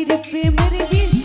লাইলির প্রেমের বিষ